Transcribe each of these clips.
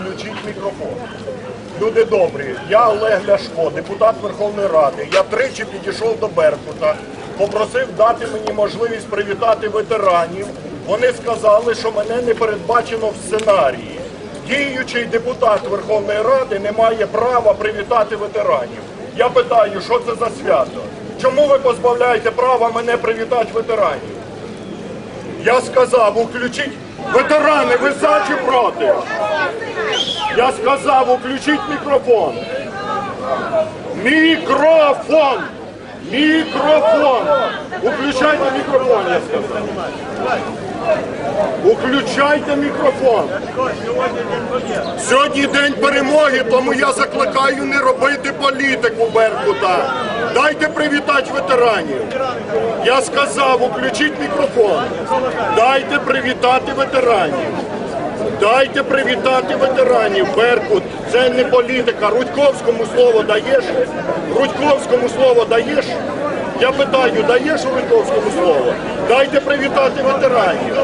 включіть мікрофон. Люди добрі, я Олег Ляшко, депутат Верховної Ради. Я тричі підійшов до Беркута, попросив дати мені можливість привітати ветеранів. Вони сказали, що мене не передбачено в сценарії. Діючий депутат Верховної Ради не має права привітати ветеранів. Я питаю, що це за свято? Чому ви позбавляєте права мене привітати ветеранів? Я сказав, включіть ветерани, ви за чи проти? Я сказав, включіть мікрофон. Мікрофон! Мікрофон! Уключайте мікрофон, я сказав. Уключайте мікрофон. Сьогодні день перемоги, тому я закликаю не робити політику Беркута. Дайте привітати ветеранів. Я сказав, уключіть мікрофон. Дайте привітати ветеранів. Дайте привітати ветеранів. Беркут, це не політика. Рудьковському слово даєш? Рудьковському слово даєш? Я питаю, даєш Рудьковському слово? Дайте привітати ветеранів.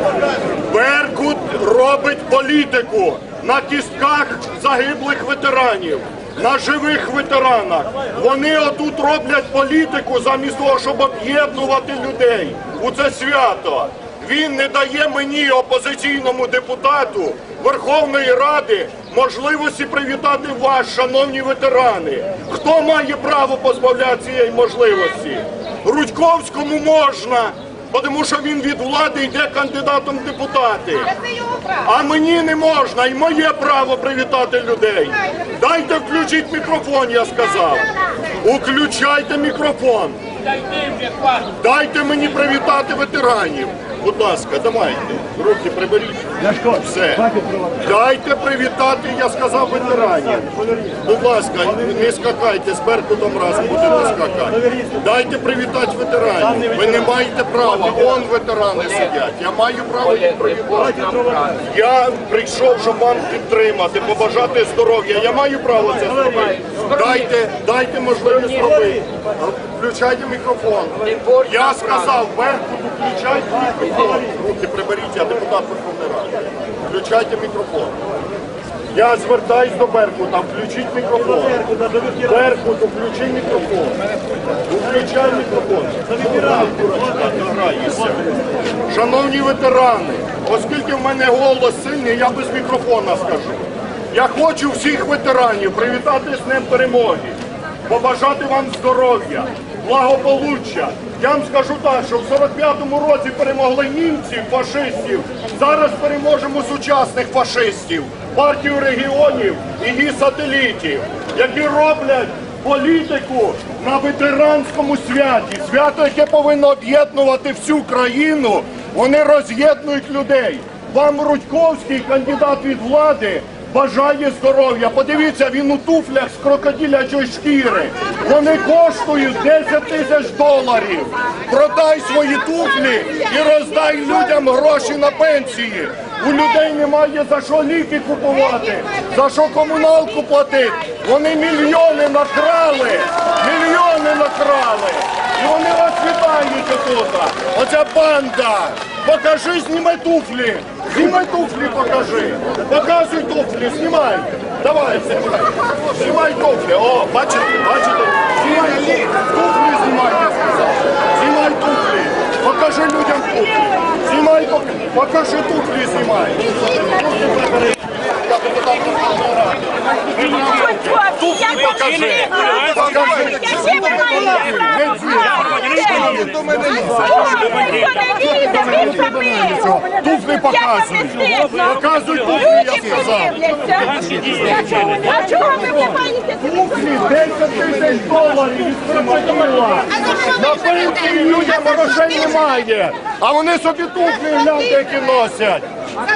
Беркут робить політику на кістках загиблих ветеранів, на живих ветеранах. Вони отут роблять політику замість того, щоб об'єднувати людей у це свято. Він не дає мені, опозиційному депутату Верховної Ради, можливості привітати вас, шановні ветерани. Хто має право позбавляти цієї можливості? Рудьковському можна, тому що він від влади йде кандидатом в депутати. А мені не можна, і моє право привітати людей. Дайте включити мікрофон, я сказав. Уключайте мікрофон. Дайте мені привітати ветеранів. Будь ласка, давайте. Руки приберіть. Все. Дайте привітати, я сказав, ветеранів. Будь ласка, не скакайте, з Беркутом раз будете скакати. Дайте привітати ветеранів. Ви не маєте права. Он ветерани сидять. Я маю право їх привітати. Я прийшов, щоб вам підтримати, побажати здоров'я. Я маю право це зробити. Дайте, дайте можливість зробити. Включайте мікрофон. Я сказав, Беркут, включайте мікрофон. Руки приберіть, я депутат Верховної Ради. Включайте мікрофон. Я звертаюсь до Беркута, включіть мікрофон. Беркут, включи мікрофон. Включай мікрофон. Шановні ветерани, оскільки в мене голос сильний, я без мікрофона скажу. Я хочу всіх ветеранів привітати з Днем Перемоги, побажати вам здоров'я, благополуччя. Я вам скажу так, що в 45-му році перемогли німців, фашистів. Зараз переможемо сучасних фашистів, партію регіонів і її сателітів, які роблять політику на ветеранському святі. Свято, яке повинно об'єднувати всю країну, вони роз'єднують людей. Вам Рудьковський, кандидат від влади, бажає здоров'я. Подивіться, він у туфлях з крокодилячої шкіри. Вони коштують 10 тисяч доларів. Продай свої туфлі і роздай людям гроші на пенсії. У людей немає за що ліки купувати, за що комуналку платити. Вони мільйони накрали, мільйони накрали. І вони вас вітають отут. Оця банда. Покажи, знімай туфлі. Знімай туфлі, покажи. Показуй туфлі, знімай. Давай, знімай. Знімай туфлі. О, бачите, бачите? Знімай туфлі. Туфлі знімай, я сказав. Знімай туфлі. Покажи людям туфлі. Знімай, пок- покажи туфлі, знімай. Покажи. Покажи. Туфлі показуй. Показуй туфлі, я сказав. А чого ви купаєте? Туфлі 10 тисяч доларів від. На пенсії людям грошей немає. А вони собі туфлі гляньте, які носять.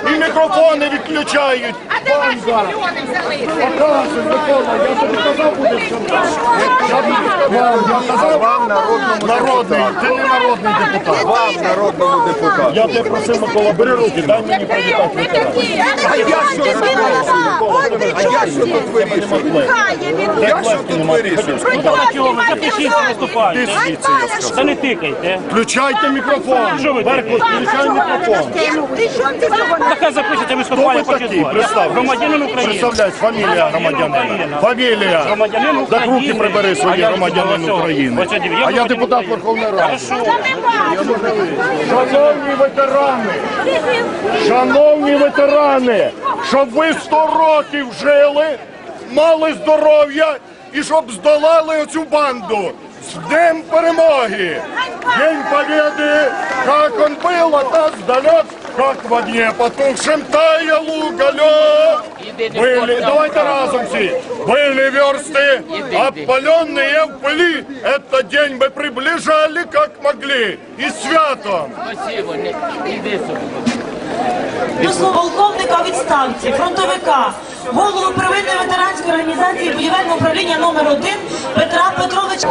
І мікрофони відключають. А де ваші мільйони взялися? Микола, я тобі казав, я казав вам народний. Ти не народний депутат. Вам, народному депутату. Я тебе просив, Микола, бери руки, дай мені привітати. Ви такі, а А я що зробив? А я що тут вирішую? Я що тут вирішую? Та не тикайте. Включайте мікрофон. Що ви Беркут, включай мікрофон. Ти що ти цього запишете Хто ви виступає такі? Представ. Громадянин України. Представляють, фамілія громадянина. Фамілія. Громадянин Так руки прибери свої громадянин України. А я депутат Верховної Ради. Шановні ветерани, шановні ветерани, щоб ви 100 років жили, мали здоров'я і щоб здолали оцю банду. З Днем перемоги! День Победы! Как он был от нас далек, как в огне потухшем таял уголек. Были, давайте разом все. Были версты, опаленные в пыли. Этот день мы приближали, как могли. И святом! Спасибо, не іди собі. До слова полковника у відставці, фронтовика, голову первинної ветеранської організації будівельного управління номер 1 Петра Петровича.